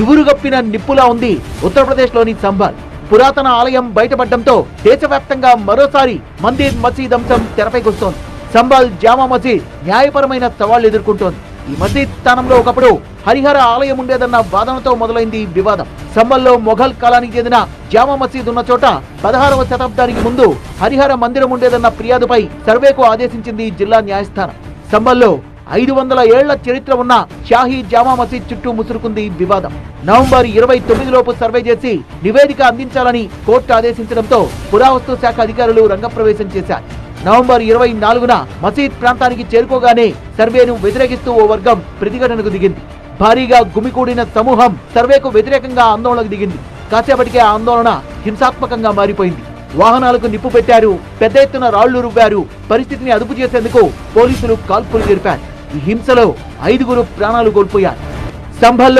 నివురుగప్పిన నిప్పులా ఉంది ఉత్తరప్రదేశ్లోని సంభాల్ పురాతన ఆలయం బయటపడడంతో దేశవ్యాప్తంగా మరోసారి మందిర్ మసీద్ అంశం తెరపైకొస్తోంది సంబాల్ జామా మసీద్ న్యాయపరమైన సవాళ్ళు ఎదుర్కొంటోంది. ఈ మసీద్ స్థానంలో ఒకప్పుడు హరిహర ఆలయం ఉండేదన్న వాదనతో మొదలైంది వివాదం. సంబల్లో మొఘల్ కాలానికి చెందిన జామా మసీద్ ఉన్న చోట పదహారవ శతాబ్దానికి ముందు హరిహర మందిరం ఉండేదన్న ఫిర్యాదుపై సర్వేకు ఆదేశించింది జిల్లా న్యాయస్థానం. సంబల్లో ఐదు వందల ఏళ్ళ చరిత్ర ఉన్న షాహీ జామా మసీద్ చుట్టూ ముసురుకుంది ఈ వివాదం. నవంబర్ ఇరవై తొమ్మిది లోపు సర్వే చేసి నివేదిక అందించాలని కోర్టు ఆదేశించడంతో పురావస్తు శాఖ అధికారులు రంగప్రవేశం చేశారు. నవంబర్ ఇరవై నాలుగున మసీద్ ప్రాంతానికి చేరుకోగానే సర్వేను వ్యతిరేకిస్తూ ఓ వర్గం ప్రతిఘటనకు దిగింది. భారీగా గుమికూడిన సమూహం సర్వేకు వ్యతిరేకంగా ఆందోళనకు దిగింది. కాసేపటికే ఆ ఆందోళన హింసాత్మకంగా మారిపోయింది. వాహనాలకు నిప్పు పెట్టారు పెద్ద ఎత్తున రాళ్ళు రువ్వారు పరిస్థితిని అదుపు చేసేందుకు పోలీసులు కాల్పులు జరిపారు. ఈ హింసలో ఐదుగురు ప్రాణాలు కోల్పోయారు. సంభల్లో